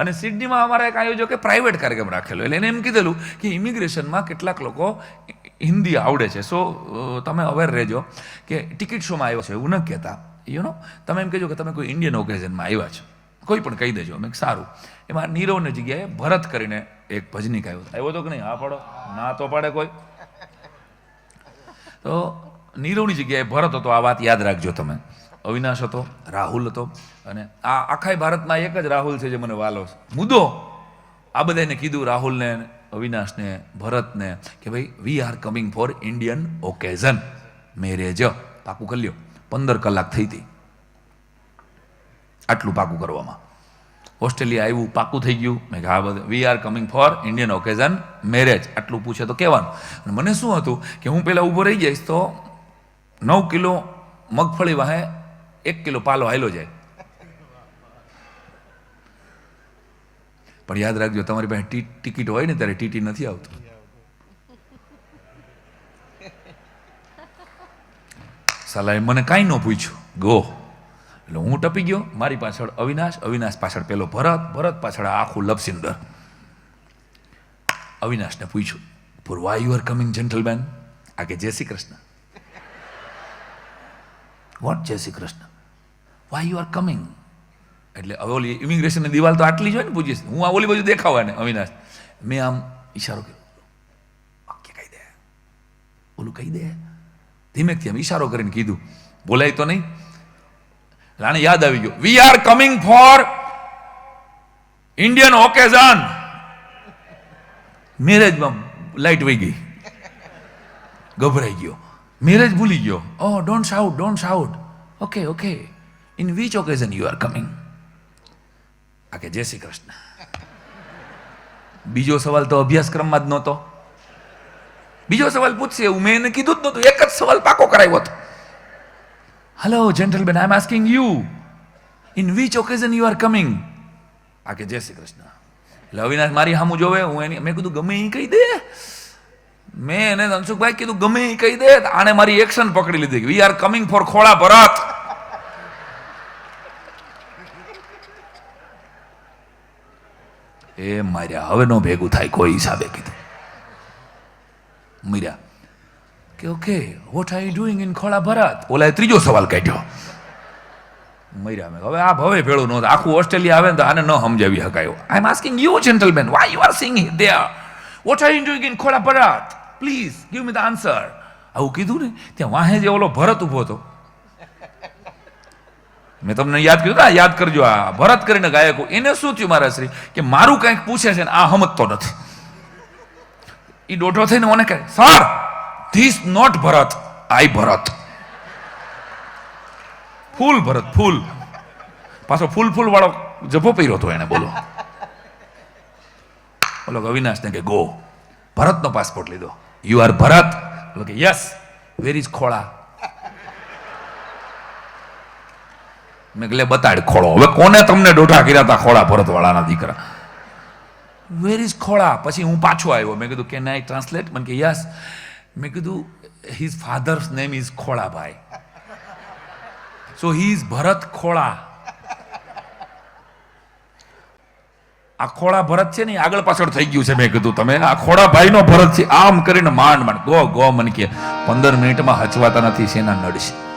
અને સિડનીમાં અમારા એક આયોજકે પ્રાઇવેટ કાર્યક્રમ રાખેલો. એટલે એને એમ કીધેલું કે ઇમિગ્રેશનમાં કેટલાક લોકો હિન્દી આવડે છે. સો તમે અવેર રહેજો કે ટિકિટ શોમાં આવ્યો છે એવું ન કહેતા. યુ નો તમે એમ કહેજો કે તમે કોઈ ઇન્ડિયન ઓકેઝનમાં આવ્યા છો. કોઈ પણ કહી દેજો. મેં સારું. એમાં નીરવની જગ્યાએ ભરત કરીને એક ભજનીક આવ્યો. આવ્યો તો કે નહીં? હા, પાડો. ના, તો પાડે કોઈ. તો, નીરવની જગ્યાએ ભરત હતો. આ વાત યાદ રાખજો તમે. અવિનાશ હતો, રાહુલ હતો. અને આ આખા ભારતમાં એક જ રાહુલ છે જે મને વાલો છે. મુદ્દો, આ બધાને કીધું રાહુલને અવિનાશને, ભરતને કે ભાઈ we are coming for Indian occasion marriage પાકું કરી લ્યો. પંદર કલાક થઈ હતી. આટલું પાકું કરવામાં. ઓસ્ટ્રેલિયા આવ્યું, પાકું થઈ ગયું. મેં કીધું, હા, બધું we are coming for Indian occasion marriage આટલું પૂછે તો કહેવાનું. મને શું હતું કે હું પહેલાં ઊભો રહી જઈશ તો નવ કિલો મગફળી વાહે એક કિલો પાલો હાલો જાય. પણ યાદ રાખજો, તમારી પાસે ટિકિટ હોય ને, ત્યારે ટીટી નથી આવતું. સલાહે મને કાંઈ ન પૂછ્યું. ગો. એટલે હું ટપી ગયો, મારી પાછળ અવિનાશ અવિનાશ પાછળ પેલો ભરત ભરત પાછળ આખું લપસિંદર અવિનાશને પૂછ્યું for why you are coming gentleman આ કે, જય શ્રી કૃષ્ણ. વોટ જય Shri Krishna why you are coming એટલે હવે ઓલી ઇમિગ્રેશનની દિવાલ તો આટલી જ હોય ને પૂછીશ હું આ ઓલી બાજુ દેખાવા ને, અવિનાશ. મેં આમ ઈશારો કર્યો. કહી દે. ઓલું કહી દે. ધીમેકથી આમ ઈશારો કરીને કીધું. બોલાય તો નહીં. રાણે યાદ આવી ગયો. We are coming for Indian occasion મેરેજમાં લાઈટ વહી ગઈ. ગભરાઈ ગયો. મેરેજ ભૂલી ગયો ઓ don't shout don't shout okay okay in which occasion you are coming આ કે જય શ્રી કૃષ્ણ બીજો સવાલ તો અભ્યાસક્રમમાં જ નહોતો બીજો સવાલ પૂછશે એવું મેં એને કીધું જ નહોતું એક જ સવાલ પાકો કરાવ્યો હતો hello gentleman I am asking you in which occasion you are coming આ કે જય શ્રી કૃષ્ણ એટલે અવિનાશ મારી સામું જોવે હું એની મેં કીધું ગમે એ કહી દે મેં એને ધનસુખભાઈ કીધું, ગમે એ કહી દે આને મારી એક્શન પકડી લીધી. વી આર કમિંગ ફોર ખોળા ભરત. એ માર્યા, હવે નો ભેગું થાય, કોઈ હિસાબે કીધું. મર્યા કે okay what are you doing in ખોળા ભરત? ઓલાએ ત્રીજો સવાલ કાઢ્યો. મર્યા મેં હવે આ ભવે ભેળું નહોતું આખું ઓસ્ટ્રેલિયા આવે ને તો આને ન સમજાવી શકાય. I am asking you gentleman why you are sing there what are you doing in ખોળા Bharat? Please give me the answer આવું કીધું ને, ત્યાં વાહે જે ઓલો ભરત ઊભો હતો. મેં તમને યાદ કર્યું? ને યાદ કરજો. આ ભરત કરીને ગાયકો, એને શું થયું મારા શ્રી? કે મારું કંઈક પૂછે છે ને, આ હમતતો નથી. એ દોઢો થઈને મને કહે sir this not Bharat I ભરત. ફૂલ ભરત, ફૂલ. પાછો ફૂલ ફૂલ વાળો જભો પહેર્યો હતો એને, બોલો. બોલો અવિનાશ ને કે ગો ભરતનો પાસપોર્ટ લીધો. You are Bharat? કે યસ વેર ઇઝ ખોળા? મેં એટલે બતાડ ખોળો. હવે કોને તમને દોઢા કર્યા હતા ખોળા ભરત વાળાના દીકરા? Where is Khola? પછી હું પાછો આવ્યો. મેં કીધું કેન આઈ ટ્રાન્સલેટ મને કે યસ મેં કીધું his father's name is Kholabhai. So he is Bharat Khola. આ ખોળા ભરત છે ને આગળ પાછળ થઈ ગયું છે, મેં કીધું તમે. આ ખોળા ભાઈનો ભરત છે, આમ કરીને માંડ માંડ. ગો ગો, મન કે, પંદર મિનિટમાં હચવાતા નથી સેના નડશે?